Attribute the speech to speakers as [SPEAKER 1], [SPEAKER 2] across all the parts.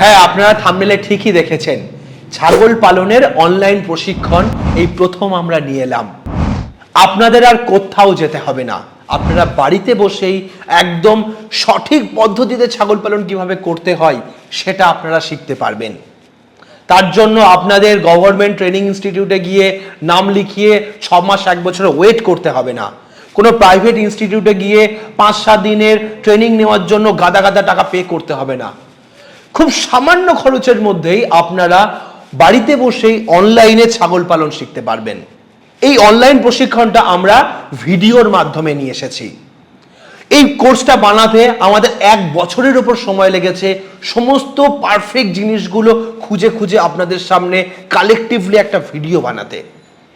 [SPEAKER 1] হ্যাঁ আপনারা থামনেলে ঠিকই দেখেছেন। ছাগল পালনের অনলাইন প্রশিক্ষণ এই প্রথম আমরা নিয়ে এলাম। আপনাদের আর কোথাও যেতে হবে না। আপনারা বাড়িতে বসেই একদম সঠিক পদ্ধতিতে ছাগল পালন কীভাবে করতে হয়, সেটা আপনারা শিখতে পারবেন। তার জন্য আপনাদের গভর্নমেন্ট ট্রেনিং ইনস্টিটিউটে গিয়ে নাম লিখিয়ে ছ মাস, এক বছর ওয়েট করতে হবে না। কোনো প্রাইভেট ইনস্টিটিউটে গিয়ে পাঁচ, সাত দিনের ট্রেনিং নেওয়ার জন্য গাদা গাদা টাকা পে করতে হবে না। খুব সামান্য খরচের মধ্যেই আপনারা বাড়িতে বসেই অনলাইনে ছাগল পালন শিখতে পারবেন। এই অনলাইন প্রশিক্ষণটা আমরা ভিডিওর মাধ্যমে নিয়ে এসেছি। এই কোর্সটা বানাতে আমাদের এক বছরের উপর সময় লেগেছে। সমস্ত পারফেক্ট জিনিসগুলো খুঁজে খুঁজে আপনাদের সামনে কালেকটিভলি একটা ভিডিও বানাতে।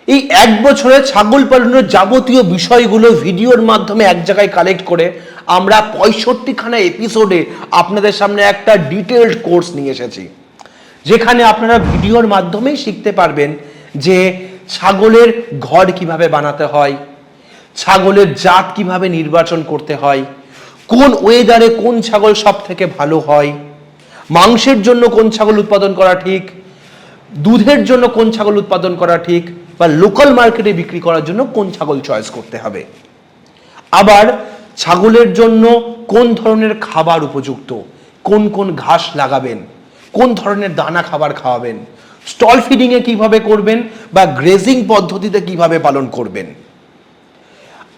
[SPEAKER 1] এই এক বছরে ছাগল পালনের যাবতীয় বিষয়গুলো ভিডিওর মাধ্যমে এক জায়গায় কালেক্ট করে আমরা পঁয়ষট্টিখানা এপিসোডে আপনাদের সামনে একটা ডিটেলড কোর্স নিয়ে এসেছি। যেখানে আপনারা ভিডিওর মাধ্যমেই শিখতে পারবেন যে ছাগলের ঘর কীভাবে বানাতে হয়, ছাগলের জাত কীভাবে নির্বাচন করতে হয়, কোন ওয়েদারে কোন ছাগল সব থেকে ভালো হয়, মাংসের জন্য কোন ছাগল উৎপাদন করা ঠিক, দুধের জন্য কোন ছাগল উৎপাদন করা ঠিক, বা লোকাল মার্কেটে বিক্রি করার জন্য কোন ছাগল চয়েস করতে হবে। আবার ছাগলের জন্য কোন ধরনের খাবার উপযুক্ত? কোন কোন ঘাস লাগাবেন? কোন ধরনের দানা খাবার খাওয়াবেন? স্টল ফিডিংয়ে কীভাবে করবেন বা গ্রেজিং পদ্ধতিতে কীভাবে পালন করবেন?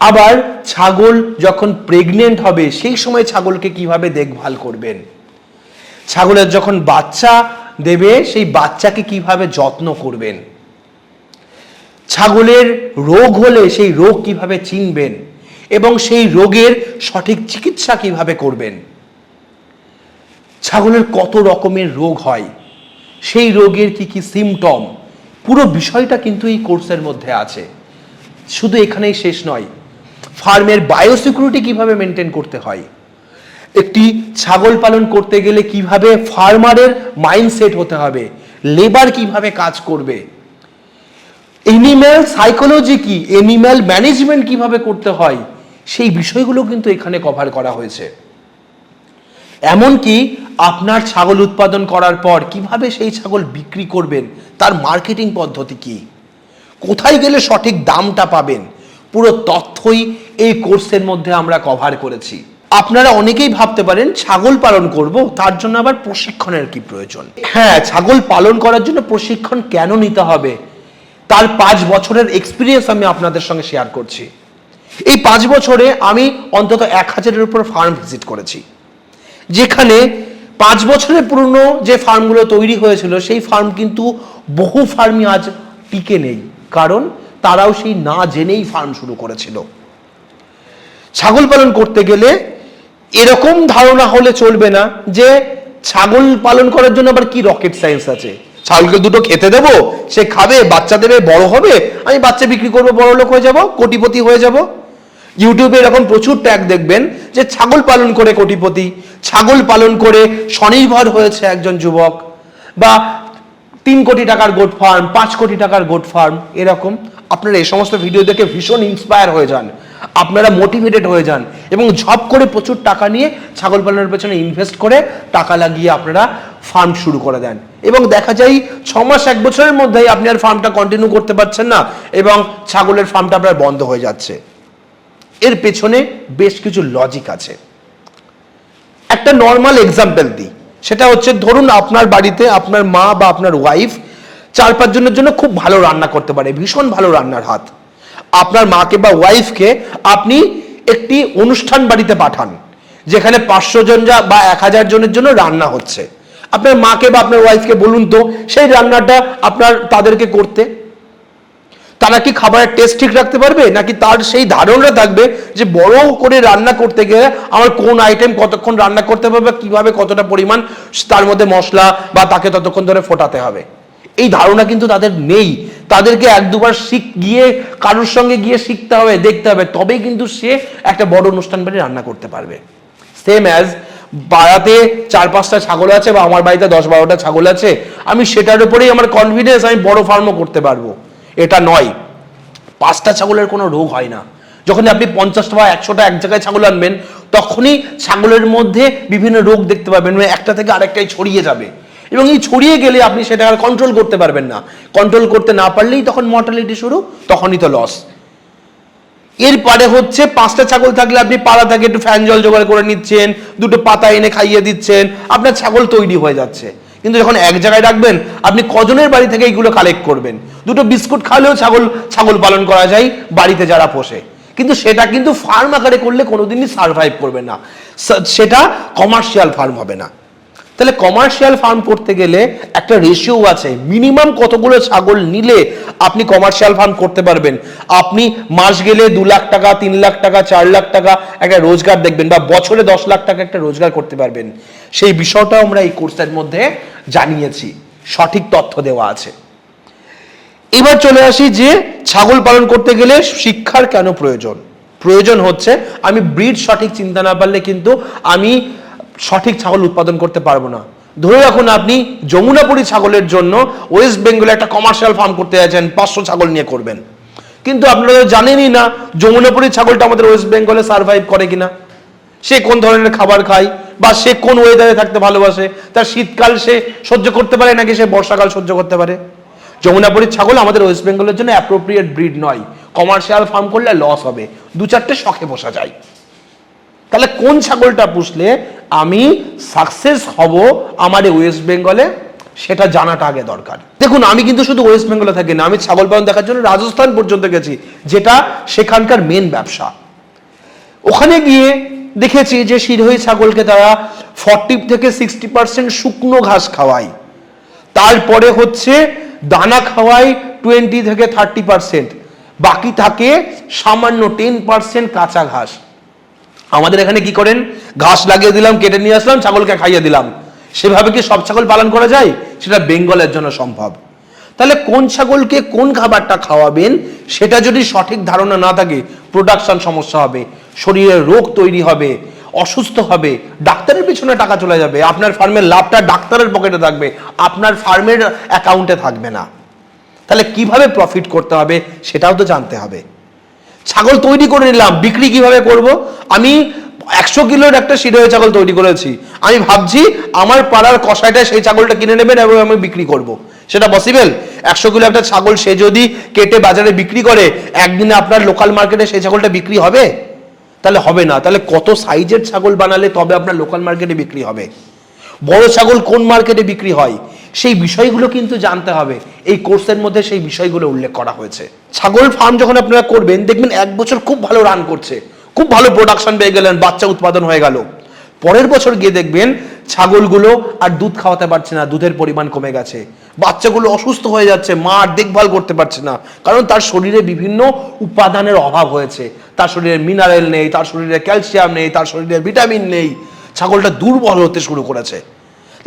[SPEAKER 1] আবার ছাগল যখন প্রেগনেন্ট হবে, সেই সময় ছাগলকে কীভাবে দেখভাল করবেন? ছাগলের যখন বাচ্চা দেবে, সেই বাচ্চাকে কীভাবে যত্ন করবেন? ছাগলের রোগ হলে সেই রোগ কীভাবে চিনবেন? এবং সেই রোগের সঠিক চিকিৎসা কীভাবে করবেন? ছাগলের কত রকমের রোগ হয়? সেই রোগের কি কি সিমটম পুরো বিষয়টা কিন্তু এই কোর্সের মধ্যে আছে। শুধু এখানেই শেষ নয়, ফার্মের বায়োসিকিউরিটি কীভাবে মেনটেন করতে হয়? একটি ছাগল পালন করতে গেলে কীভাবে ফার্মারের মাইন্ডসেট হতে হবে? লেবার কীভাবে কাজ করবে? এনিম্যাল সাইকোলজি কি? এনিম্যাল ম্যানেজমেন্ট কীভাবে করতে হয়? সেই বিষয়গুলো কিন্তু এখানে কভার করা হয়েছে। এমনকি আপনার ছাগল উৎপাদন করার পর কীভাবে সেই ছাগল বিক্রি করবেন, তার মার্কেটিং পদ্ধতি কি? কোথায় গেলে সঠিক দামটা পাবেন? পুরো তথ্যই এই কোর্সের মধ্যে আমরা কভার করেছি। আপনারা অনেকেই ভাবতে পারেন, ছাগল পালন করব, তার জন্য আবার প্রশিক্ষণের কি প্রয়োজন? হ্যাঁ ছাগল পালন করার জন্য প্রশিক্ষণ কেন নিতে হবে? তার পাঁচ বছরের এক্সপিরিয়েন্স আমি আপনাদের সঙ্গে শেয়ার করছি। এই পাঁচ বছরে আমি অন্তত এক হাজারের উপর ফার্ম ভিজিট করেছি। যেখানে পাঁচ বছরের পুরনো যে ফার্মগুলো তৈরি হয়েছিল, সেই ফার্ম কিন্তু বহু ফার্মই আজ টিকে নেই। কারণ তারাও সেই না জেনেই ফার্ম শুরু করেছিল। ছাগল পালন করতে গেলে এরকম ধারণা হলে চলবে না যে ছাগল পালন করার জন্য আবার কি রকেট সায়েন্স আছে। ছাগলকে দুটো খেতে দেবো, সে খাবে বাচ্চা দেবে বড় হবে, আমি বাচ্চা বিক্রি করব বড় লোক হয়ে যাব, কোটিপতি হয়ে যাব। ইউটিউবে এরকম প্রচুর ট্যাগ দেখবেন যে ছাগল পালন করে কোটিপতি, ছাগল পালন করে স্বনির্ভর হয়েছে একজন যুবক বা তিন কোটি টাকার গোট ফার্ম পাঁচ কোটি টাকার গোট ফার্ম এরকম। আপনারা এই সমস্ত ভিডিও দেখে ভীষণ ইন্সপায়ার হয়ে যান। আপনারা মোটিভেটেড হয়ে যান এবং ঝপ করে প্রচুর টাকা নিয়ে ছাগল পালনের পেছনে ইনভেস্ট করে টাকা লাগিয়ে আপনারা ফার্ম শুরু করে দেন। এবং দেখা যায় ছ মাস, এক বছরের মধ্যেই আপনি আর ফার্মটা কন্টিনিউ করতে পারছেন না এবং ছাগলের ফার্মটা আপনার বন্ধ হয়ে যাচ্ছে। এর পেছনে বেশ কিছু লজিক আছে। একটা নর্মাল এক্সাম্পল দিই। সেটা হচ্ছে ধরুন আপনার বাড়িতে আপনার মা বা আপনার ওয়াইফ চার পাঁচ জনের জন্য খুব ভালো রান্না করতে পারে, ভীষণ ভালো রান্নার হাত। আপনার মাকে বা ওয়াইফকে আপনি একটি অনুষ্ঠান বাড়িতে পাঠান, যেখানে পাঁচশো জন যা বা এক হাজার জনের জন্য রান্না হচ্ছে। আপনার মাকে বা আপনার ওয়াইফকে বলুন তো, সেই রান্নাটা আপনার তাদেরকে করতে। তারা কি খাবারের টেস্ট ঠিক রাখতে পারবে? নাকি তার সেই ধারণা থাকবে যে বড় করে রান্না করতে গেলে আমার কোন আইটেম কতক্ষণ রান্না করতে হবে বা কীভাবে কতটা পরিমাণ তার মধ্যে মশলা বা তাকে ততক্ষণ ধরে ফোটাতে হবে? এই ধারণা কিন্তু তাদের নেই। তাদেরকে এক দুবার শিখ গিয়ে, কারোর সঙ্গে গিয়ে শিখতে হবে, দেখতে হবে। তবেই কিন্তু সে একটা বড় অনুষ্ঠান বাড়ি রান্না করতে পারবে। সেম অ্যাজ পাড়াতে চার পাঁচটা ছাগল আছে বা আমার বাড়িতে দশ বারোটা ছাগল আছে, আমি সেটার উপরেই আমার কনফিডেন্স আমি বড় ফার্মও করতে পারব। এটা নয়। পাঁচটা ছাগলের কোনো রোগ হয় না। যখন আপনি পঞ্চাশটা বা একশোটা এক জায়গায় ছাগল আনবেন, তখনই ছাগলের মধ্যে বিভিন্ন রোগ দেখতে পাবেন মানে একটা থেকে আরেকটাই ছড়িয়ে যাবে। এবং এই ছড়িয়ে গেলে আপনি সেটা আর কন্ট্রোল করতে পারবেন না। কন্ট্রোল করতে না পারলেই তখন মর্টালিটি শুরু, তখনই তো লস এরপরে হচ্ছে পাঁচটা ছাগল থাকলে আপনি পাড়া থেকে একটু ফ্যান জল জোগাড় করে নিচ্ছেন, দুটো পাতা এনে খাইয়ে দিচ্ছেন, আপনার ছাগল তৈরি হয়ে যাচ্ছে। কিন্তু যখন এক জায়গায় রাখবেন, আপনি কজনের বাড়ি থেকে এইগুলো কালেক্ট করবেন। দুটো বিস্কুট খাওয়ালেও ছাগল ছাগল পালন করা যায়, বাড়িতে যারা পোষে। কিন্তু সেটা কিন্তু ফার্ম আকারে করলে কোনোদিনই সারভাইভ করবে না। সেটা কমার্শিয়াল ফার্ম হবে না। তাহলে কমার্শিয়াল ফার্ম করতে গেলে একটা রেশিও আছে। মিনিমাম কতগুলো ছাগল নিলে আপনি কমার্শিয়াল ফার্ম করতে পারবেন। আপনি মাস গেলে দু লাখ টাকা, তিন লাখ টাকা, চার লাখ টাকা একটা রোজগার দেখবেন বা বছরে দশ লাখ টাকা একটা রোজগার করতে পারবেন। সেই বিষয়টাও আমরা এই কোর্সের মধ্যে জানিয়েছি। সঠিক তথ্য দেওয়া আছে। এবার চলে আসি যে ছাগল পালন করতে গেলে শিক্ষার কেন প্রয়োজন? প্রয়োজন হচ্ছে আমি ব্রিড সঠিক চিন্তা না পারলে কিন্তু আমি সঠিক ছাগল উৎপাদন করতে পারব না। ধরে রাখুন আপনি যমুনাপুরী ছাগলের জন্য ওয়েস্ট বেঙ্গলে একটা কমার্শিয়াল ফার্ম করতে যাচ্ছেন, পাঁচশো ছাগল নিয়ে করবেন। কিন্তু আপনারা জানেনই না যমুনাপুরী ছাগলটা আমাদের ওয়েস্ট বেঙ্গলে সার্ভাইভ করে কিনা। সে কোন ধরনের খাবার খায় বা সে কোন ওয়েদারে থাকতে ভালোবাসে, তার শীতকাল সে সহ্য করতে পারে নাকি সে বর্ষাকাল সহ্য করতে পারে? যমুনাপুরীর ছাগল আমাদের ওয়েস্ট বেঙ্গলের জন্য অ্যাপ্রোপ্রিয়েট ব্রিড নয়। কমার্শিয়াল ফার্ম করলে লস হবে। দু চারটে শখে বসা যায়। তাহলে কোন ছাগলটা পুষলে আমি সাকসেস হব আমার এই ওয়েস্ট বেঙ্গলে সেটা জানাটা আগে দরকার। দেখুন, আমি কিন্তু শুধু ওয়েস্ট বেঙ্গলে থাকি না, আমি ছাগল পালন দেখার জন্য রাজস্থান পর্যন্ত গেছি, যেটা সেখানকার মেন ব্যবসা। ওখানে গিয়ে দেখেছি যে শিরোহী ছাগলকে তারা ফর্টি থেকে সিক্সটি পার্সেন্ট শুকনো ঘাস খাওয়ায়। তারপরে হচ্ছে দানা খাওয়াই টোয়েন্টি থেকে থার্টি পার্সেন্ট বাকি থাকে সামান্য টেন পার্সেন্ট কাঁচা ঘাস। আমাদের এখানে কি করেন? ঘাস লাগিয়ে দিলাম, কেটে নিয়ে আসলাম, ছাগলকে খাইয়ে দিলাম। সেভাবে কি সব ছাগল পালন করা যায়? সেটা বেঙ্গলের জন্য সম্ভব। তাহলে কোন ছাগলকে কোন খাবারটা খাওয়াবেন? সেটা যদি সঠিক ধারণা না থাকে প্রোডাকশন সমস্যা হবে, শরীরে রোগ তৈরি হবে, অসুস্থ হবে, ডাক্তারের পিছনে টাকা চলে যাবে, আপনার ফার্মের লাভটা ডাক্তারের পকেটে থাকবে, আপনার ফার্মের অ্যাকাউন্টে থাকবে না। তাহলে কীভাবে প্রফিট করতে হবে? সেটাও তো জানতে হবে। ছাগল তৈরি করে নিলাম, বিক্রি কীভাবে করব? আমি একশো কিলোর একটা শিরোহী ছাগল তৈরি করেছি। আমি ভাবছি আমার পাড়ার কষাইটা সেই ছাগলটা কিনে নেবেন এবং আমি বিক্রি করব। সেটা পসিবল একশো কিলো একটা ছাগল সে যদি কেটে বাজারে বিক্রি করে, একদিনে আপনার লোকাল মার্কেটে সেই ছাগলটা বিক্রি হবে? তাহলে হবে না। তাহলে কত সাইজের ছাগল বানালে তবে আপনার লোকাল মার্কেটে বিক্রি হবে? বড় ছাগল কোন মার্কেটে বিক্রি হয়? সেই বিষয়গুলো কিন্তু জানতে হবে। এই কোর্সের মধ্যে সেই বিষয়গুলো উল্লেখ করা হয়েছে। ছাগল ফার্ম যখন আপনারা করবেন, দেখবেন এক বছর খুব ভালো রান করছে। খুব ভালো প্রোডাকশন পেয়ে গেলেন, বাচ্চা উৎপাদন হয়ে গেল। পরের বছর গিয়ে দেখবেন ছাগলগুলো আর দুধ খাওয়াতে পারছে না, দুধের পরিমাণ কমে গেছে। বাচ্চাগুলো অসুস্থ হয়ে যাচ্ছে মা আর দেখভাল করতে পারছে না। কারণ তার শরীরে বিভিন্ন উপাদানের অভাব হয়েছে। তার শরীরে মিনারেল নেই, তার শরীরে ক্যালসিয়াম নেই, তার শরীরে ভিটামিন নেই। ছাগলটা দুর্বল হতে শুরু করেছে।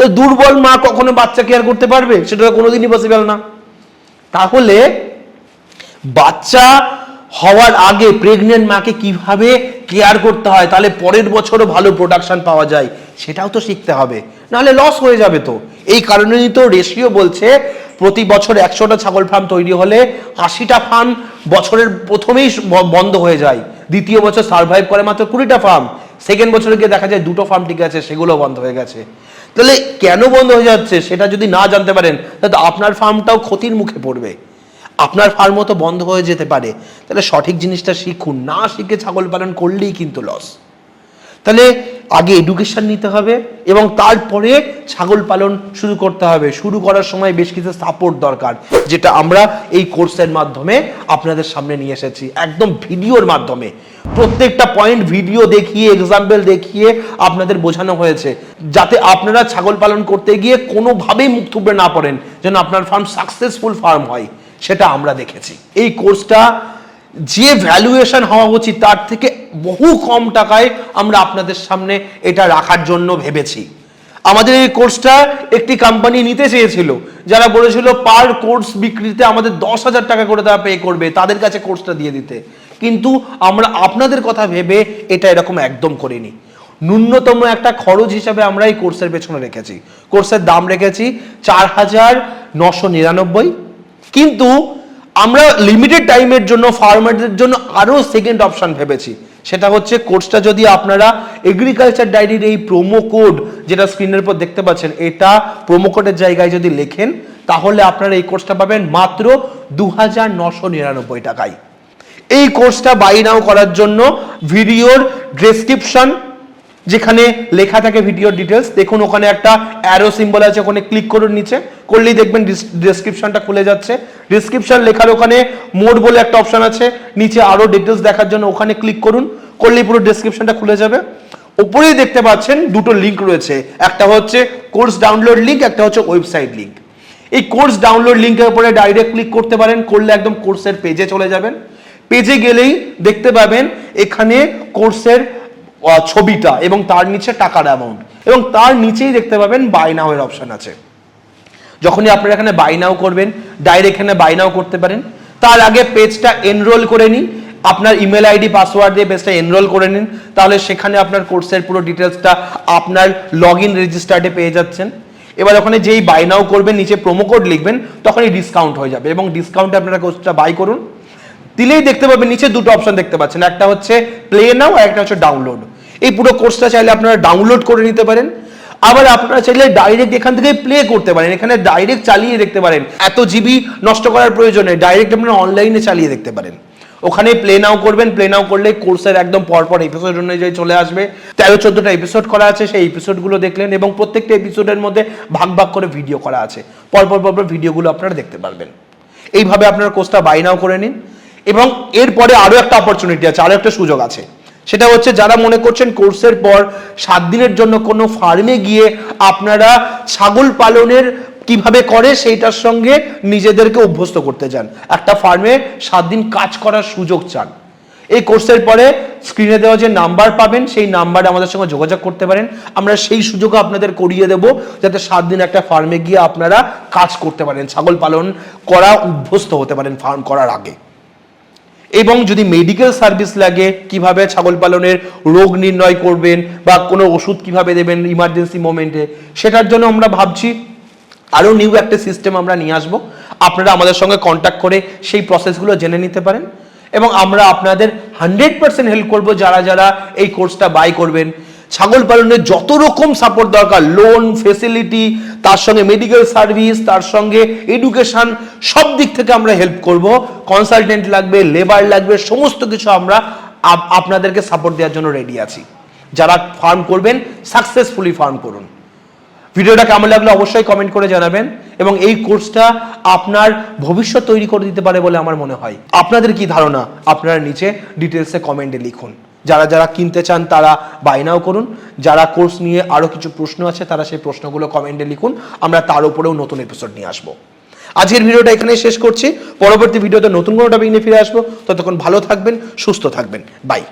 [SPEAKER 1] দুর্বল মা কখনো বাচ্চা কেয়ার করতে পারবে? সেটা কোনোদিনই পসিবল না। তাহলে বাচ্চা হওয়ার আগে প্রেগনেন্ট মাকে কীভাবে কেয়ার করতে হয়? তাহলে পরের বছরও ভালো প্রোডাকশন পাওয়া যায়। সেটাও তো শিখতে হবে। নাহলে লস হয়ে যাবে তো। এই কারণেই তো রেশিও বলছে, প্রতি বছর একশোটা ছাগল ফার্ম তৈরি হলে আশিটা ফার্ম বছরের প্রথমেই বন্ধ হয়ে যায়। দ্বিতীয় বছর সার্ভাইভ করে মাত্র কুড়িটা ফার্ম সেকেন্ড বছরে গিয়ে দেখা যায় দুটো ফার্ম ঠিক আছে সেগুলো বন্ধ হয়ে গেছে। তাহলে কেন বন্ধ হয়ে যাচ্ছে সেটা যদি না জানতে পারেন, তাহলে আপনার ফার্মটাও ক্ষতির মুখে পড়বে। আপনার ফার্মও তো বন্ধ হয়ে যেতে পারে। তাহলে সঠিক জিনিসটা শিখুন। না শিখে ছাগল পালন করলেই কিন্তু লস তাহলে আগে এডুকেশন নিতে হবে এবং তারপরে ছাগল পালন শুরু করতে হবে। শুরু করার সময় বেশ কিছু সাপোর্ট দরকার, যেটা আমরা এই কোর্সের মাধ্যমে আপনাদের সামনে নিয়ে এসেছি। একদম ভিডিওর মাধ্যমে। প্রত্যেকটা পয়েন্ট ভিডিও দেখিয়ে এক্সাম্পল দেখিয়ে আপনাদের বোঝানো হয়েছে। যাতে আপনারা ছাগল পালন করতে গিয়ে কোনোভাবেই মুখ থুবড়ে না পড়েন, যেন আপনার ফার্ম সাকসেসফুল ফার্ম হয়, সেটা আমরা দেখেছি। এই কোর্সটা যে ভ্যালুয়েশন হওয়া উচিত, তার থেকে বহু কম টাকায় আমরা আপনাদের সামনে এটা রাখার জন্য ভেবেছি। আমাদের এই কোর্সটা একটি কোম্পানি নিতে চেয়েছিল, যারা বলেছিল পার কোর্স বিক্রিতে আমাদের দশ হাজার টাকা করে তারা পে করবে, তাদের কাছে কোর্সটা দিয়ে দিতে। কিন্তু আমরা আপনাদের কথা ভেবে এটা এরকম একদম করিনি। ন্যূনতম একটা খরচ হিসাবে আমরা এই কোর্সের পেছনে রেখেছি। কোর্সের দাম রেখেছি চার হাজার নশো নিরানব্বই। কিন্তু আমরা লিমিটেড টাইমের জন্য ফার্মারদের জন্য আরও সেকেন্ড অপশন ভেবেছি। সেটা হচ্ছে কোর্সটা যদি আপনারা এগ্রিকালচার ডায়েরির এই প্রোমো কোড যেটা স্ক্রিনের উপর দেখতে পাচ্ছেন, এটা প্রোমো কোডের জায়গায় যদি লেখেন, তাহলে আপনারা এই কোর্সটা পাবেন মাত্র দু হাজার নশো নিরানব্বই টাকায়। এই কোর্সটা বাই নাও করার জন্য ভিডিওর ডেসক্রিপশন যেখানে লেখা থাকে ভিডিওর ডিটেলস দেখুন ওখানে একটা অ্যারো সিম্বল আছে, ওখানে ক্লিক করুন নিচে। করলেই দেখবেন ডেসক্রিপশনটা খুলে যাচ্ছে। ডেসক্রিপশন লেখার ওখানে মোড বলে একটা অপশন আছে, নিচে আরও ডিটেলস দেখার জন্য ওখানে ক্লিক করুন। করলেই পুরো ডেসক্রিপশনটা খুলে যাবে। উপরেই দেখতে পাচ্ছেন দুটো লিঙ্ক রয়েছে। একটা হচ্ছে কোর্স ডাউনলোড লিঙ্ক একটা হচ্ছে ওয়েবসাইট লিঙ্ক এই কোর্স ডাউনলোড লিঙ্কের উপরে ডাইরেক্ট ক্লিক করতে পারেন, করলে একদম কোর্সের পেজে চলে যাবেন। পেজে গেলেই দেখতে পাবেন এখানে কোর্সের ছবিটা এবং তার নিচে টাকার অ্যামাউন্ট এবং তার নিচেই দেখতে পাবেন বাই নাও এর অপশন আছে। যখনই আপনারা এখানে বাই নাও করবেন ডাইরেক্ট এখানে বাই নাও করতে পারেন। তার আগে পেজটা এনরোল করে নিন। আপনার ইমেল আইডি পাসওয়ার্ড দিয়ে পেজটা এনরোল করে নিন। তাহলে সেখানে আপনার কোর্সের পুরো ডিটেলসটা আপনার লগ ইন রেজিস্টার্ডে পেয়ে যাচ্ছেন। এবার ওখানে যেই বাই নাও করবেন, নিচে প্রোমো কোড লিখবেন, তখনই ডিসকাউন্ট হয়ে যাবে এবং ডিসকাউন্টে আপনারা কোর্সটা বাই করুন। দিলেই দেখতে পাবেন, নিচে দুটো অপশন দেখতে পাচ্ছেন। একটা হচ্ছে প্লে নাও আর একটা হচ্ছে ডাউনলোড এই পুরো কোর্সটা চাইলে আপনারা ডাউনলোড করে নিতে পারেন। আবার আপনারা চাইলে ডাইরেক্ট এখান থেকে প্লে করতে পারেন। এখানে ডাইরেক্ট চালিয়ে দেখতে পারেন। এত জিবি নষ্ট করার প্রয়োজনে ডাইরেক্ট আপনারা অনলাইনে চালিয়ে দেখতে পারেন। ওখানে প্লে নাও করবেন। প্লে নাও করলে কোর্সের একদম পরপর এপিসোড অনুযায়ী চলে আসবে। তেরো, চোদ্দটা এপিসোড করা আছে। সেই এপিসোডগুলো দেখলেন এবং প্রত্যেকটা এপিসোডের মধ্যে ভাগ ভাগ করে ভিডিও করা আছে। পরপর পরপর ভিডিওগুলো আপনারা দেখতে পারবেন। এইভাবে আপনারা কোর্সটা বাই নাও করে নিন। এবং এরপরে আরও একটা অপরচুনিটি আছে, আরও একটা সুযোগ আছে। সেটা হচ্ছে যারা মনে করছেন কোর্সের পর সাত দিনের জন্য কোনো ফার্মে গিয়ে আপনারা ছাগল পালনের কীভাবে করে সেইটার সঙ্গে নিজেদেরকে অভ্যস্ত করতে চান। একটা ফার্মে সাত দিন কাজ করার সুযোগ চান। এই কোর্সের পরে স্ক্রিনে দেওয়া যে নাম্বার পাবেন, সেই নাম্বারে আমাদের সঙ্গে যোগাযোগ করতে পারেন। আমরা সেই সুযোগ আপনাদের করিয়ে দেব, যাতে সাত দিন একটা ফার্মে গিয়ে আপনারা কাজ করতে পারেন। ছাগল পালন করা, অভ্যস্ত হতে পারেন ফার্ম করার আগে। এবং যদি মেডিকেল সার্ভিস লাগে, কীভাবে ছাগল পালনের রোগ নির্ণয় করবেন বা কোনো ওষুধ কীভাবে দেবেন ইমার্জেন্সি মোমেন্টে সেটার জন্য আমরা ভাবছি, আরও নিউ একটা সিস্টেম আমরা নিয়ে আসব। আপনারা আমাদের সঙ্গে কন্ট্যাক্ট করে সেই প্রসেসগুলো জেনে নিতে পারেন। এবং আমরা আপনাদের হান্ড্রেড পার্সেন্ট হেল্প করব, যারা যারা এই কোর্সটা বাই করবেন। ছাগল পালনের যত রকম সাপোর্ট দরকার লোন ফেসিলিটি তার সঙ্গে মেডিকেল সার্ভিস তার সঙ্গে এডুকেশন সব দিক থেকে আমরা হেল্প করব। কনসালটেন্ট লাগবে লেবার লাগবে, সমস্ত কিছু আমরা আপনাদেরকে সাপোর্ট দেওয়ার জন্য রেডি আছি। যারা ফার্ম করবেন সাকসেসফুলি ফার্ম করুন। ভিডিওটা কেমন লাগল অবশ্যই কমেন্ট করে জানাবেন এবং এই কোর্সটা আপনার ভবিষ্যৎ তৈরি করে দিতে পারে বলে আমার মনে হয়। আপনাদের কি ধারণা? আপনারা নিচে ডিটেলসে কমেন্টে লিখুন। যারা যারা কিনতে চান তারা বাইনাও করুন। যারা কোর্স নিয়ে আরও কিছু প্রশ্ন আছে তারা সেই প্রশ্নগুলো কমেন্টে লিখুন। আমরা তার উপরেও নতুন এপিসোড নিয়ে আসব। আজকের ভিডিওটা এখানে শেষ করছি। পরবর্তী ভিডিওতে নতুন কোনো টপিক নিয়ে ফিরে আসব। ততক্ষণ ভালো থাকবেন, সুস্থ থাকবেন। বাই